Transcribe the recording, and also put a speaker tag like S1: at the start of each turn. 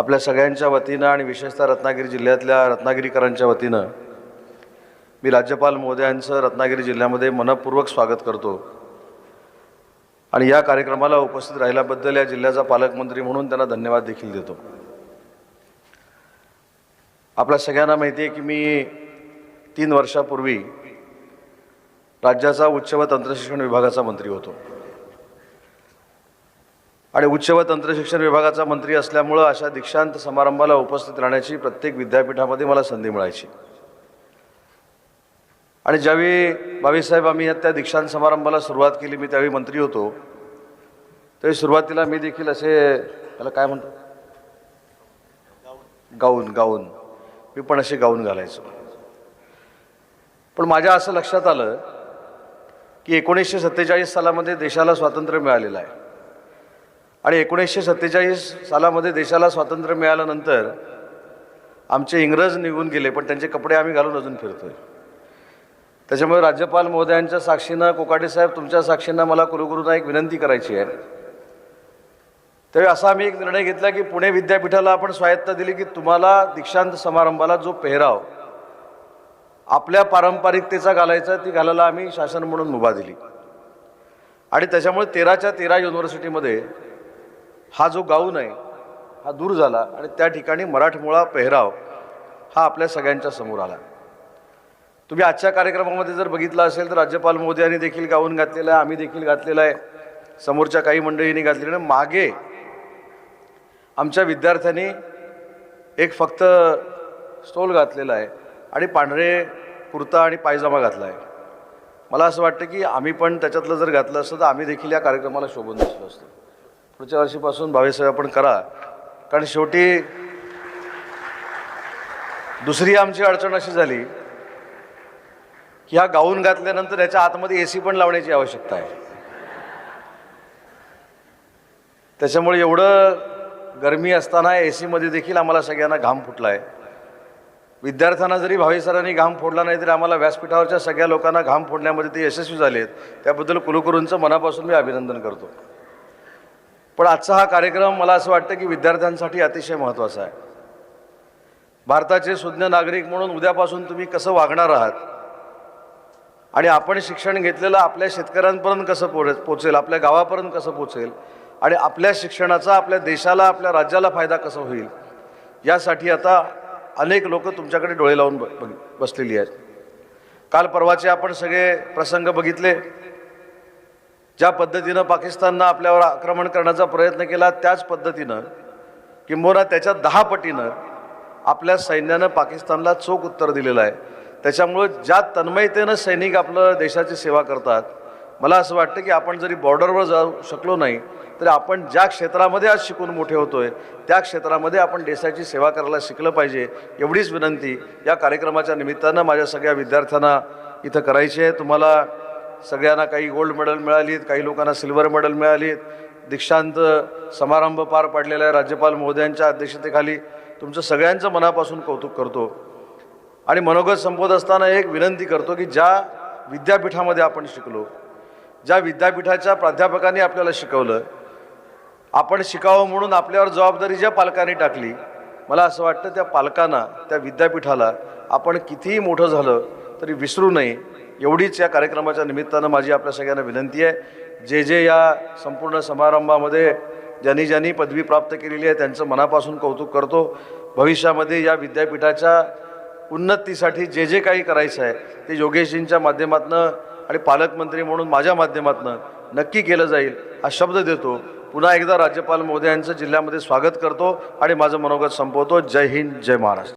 S1: आपल्या सगळ्यांच्या वतीनं आणि विशेषतः रत्नागिरी जिल्ह्यातल्या रत्नागिरीकरांच्या वतीनं मी राज्यपाल महोदयांचं रत्नागिरी जिल्ह्यामध्ये मनपूर्वक स्वागत करतो. आणि या कार्यक्रमाला उपस्थित राहिल्याबद्दल या जिल्ह्याचा पालकमंत्री म्हणून त्यांना धन्यवाद देखील देतो. आपल्या सगळ्यांना माहिती आहे की मी तीन वर्षापूर्वी राज्याचा उच्च व तंत्रशिक्षण विभागाचा मंत्री होतो. आणि उच्च व तंत्रशिक्षण विभागाचा मंत्री असल्यामुळं अशा दीक्षांत समारंभाला उपस्थित राहण्याची प्रत्येक विद्यापीठामध्ये मला संधी मिळायची. आणि ज्यावेळी बावीसाहेब आम्ही त्या दीक्षांत समारंभाला सुरुवात केली मी त्यावेळी मंत्री होतो. त्यावेळी सुरुवातीला मी देखील असे त्याला काय म्हणतो गाऊन गाऊन. मी पण असे गाऊन घालायचो. पण माझ्या असं लक्षात आलं की एकोणीसशे सत्तेचाळीस सालामध्ये देशाला स्वातंत्र्य मिळालेलं आहे. आणि एकोणीसशे सत्तेचाळीस सालामध्ये देशाला स्वातंत्र्य मिळाल्यानंतर आमचे इंग्रज निघून गेले पण त्यांचे कपडे आम्ही घालून अजून फिरतो आहे त्याच्यामुळे राज्यपाल महोदयांच्या साक्षीनं कोकाटे साहेब तुमच्या साक्षीनं मला कुलगुरूंना एक विनंती करायची आहे. त्यावेळी असा आम्ही एक निर्णय घेतला की पुणे विद्यापीठाला आपण स्वायत्ता दिली की तुम्हाला दीक्षांत समारंभाला जो पेहराव आपल्या पारंपरिकतेचा घालायचा ती घालायला आम्ही शासन म्हणून मुभा दिली. आणि त्याच्यामुळे तेराच्या तेरा युनिव्हर्सिटीमध्ये हा जो गाऊन आहे हा दूर झाला आणि त्या ठिकाणी मराठमोळा पेहराव हा आपल्या सगळ्यांच्या समोर आला. तुम्ही आजच्या कार्यक्रमामध्ये जर बघितलं असेल तर राज्यपाल मोदयांनी देखील गाऊन घातलेला आहे आम्ही देखील घातलेला आहे. समोरच्या काही मंडळींनी घातलेलं मागे आमच्या विद्यार्थ्यांनी एक फक्त स्टोल घातलेला आहे आणि पांढरे कुर्ता आणि पायजामा घातला आहे. मला असं वाटतं की आम्ही पण त्याच्यातलं जर घातलं असतं तर आम्ही देखील या कार्यक्रमाला शोभून दिसलो असतो. पुढच्या वर्षीपासून भावेसाहेब आपण करा. कारण शेवटी दुसरी आमची अडचण अशी झाली की हा गाऊन घातल्यानंतर याच्या आतमध्ये ए सी पण लावण्याची आवश्यकता आहे. त्याच्यामुळे एवढं गरमी असताना ए सीमध्ये देखील आम्हाला सगळ्यांना घाम फुटला आहे विद्यार्थ्यांना जरी भावेसरांनी घाम फोडला नाही तरी आम्हाला व्यासपीठावरच्या सगळ्या लोकांना घाम फोडण्यामध्ये ते यशस्वी झाले आहेत त्याबद्दल कुलगुरूंचं मनापासून मी अभिनंदन करतो. पण आजचा हा कार्यक्रम मला असं वाटतं की विद्यार्थ्यांसाठी अतिशय महत्त्वाचा आहे. भारताचे सुज्ञ नागरिक म्हणून उद्यापासून तुम्ही कसं वागणार आहात? आणि आपण शिक्षण घेतलेलं आपल्या शेतकऱ्यांपर्यंत कसं पोरे पोचेल आपल्या गावापर्यंत कसं पोचेल आणि आपल्या शिक्षणाचा आपल्या देशाला आपल्या राज्याला फायदा कसा होईल? यासाठी आता अनेक लोक तुमच्याकडे डोळे लावून ब बसलेली आहेत. काल परवाचे आपण सगळे प्रसंग बघितले. ज्या पद्धतीनं पाकिस्ताननं आपल्यावर आक्रमण करण्याचा प्रयत्न केला त्याच पद्धतीनं किंबहुना त्याच्या दहा पटीनं आपल्या सैन्यानं पाकिस्तानला चोख उत्तर दिलेलं आहे. त्याच्यामुळं ज्या तन्मयतेनं सैनिक आपलं देशाची सेवा करतात मला असं वाटतं की आपण जरी बॉर्डरवर जाऊ शकलो नाही तरी आपण ज्या क्षेत्रामध्ये आज शिकून मोठे होतोय त्या क्षेत्रामध्ये आपण देशाची सेवा करायला शिकलं पाहिजे एवढीच विनंती या कार्यक्रमाच्या निमित्तानं माझ्या सगळ्या विद्यार्थ्यांना इथं करायची आहे. तुम्हाला सगळ्यांना काही गोल्ड मेडल मिळालीत काही लोकांना सिल्वर मेडल मिळालीत. दीक्षांत समारंभ पार पाडलेला आहे राज्यपाल महोदयांच्या अध्यक्षतेखाली. तुमचं सगळ्यांचं मनापासून कौतुक करतो. आणि मनोगत संपवत असताना एक विनंती करतो की ज्या विद्यापीठामध्ये आपण शिकलो ज्या विद्यापीठाच्या प्राध्यापकांनी आपल्याला शिकवलं आपण शिकावं म्हणून आपल्यावर जबाबदारी ज्या पालकांनी टाकली मला असं वाटतं त्या पालकांना त्या विद्यापीठाला आपण कितीही मोठं झालं तरी विसरू नये. एवढीच या कार्यक्रमाच्या निमित्तानं माझी आपल्या सगळ्यांना विनंती आहे. जे जे या संपूर्ण समारंभामध्ये ज्यांनी ज्यांनी पदवी प्राप्त केलेली आहे त्यांचं मनापासून कौतुक करतो. भविष्यामध्ये या विद्यापीठाच्या उन्नतीसाठी जे जे काही करायचं आहे ते योगेशजींच्या माध्यमातून आणि पालकमंत्री म्हणून माझ्या माध्यमातून नक्की केलं जाईल हा शब्द देतो. पुन्हा एकदा राज्यपाल महोदयांचं जिल्ह्यामध्ये स्वागत करतो आणि माझं मनोगत संपवतो. जय हिंद जय महाराष्ट्र.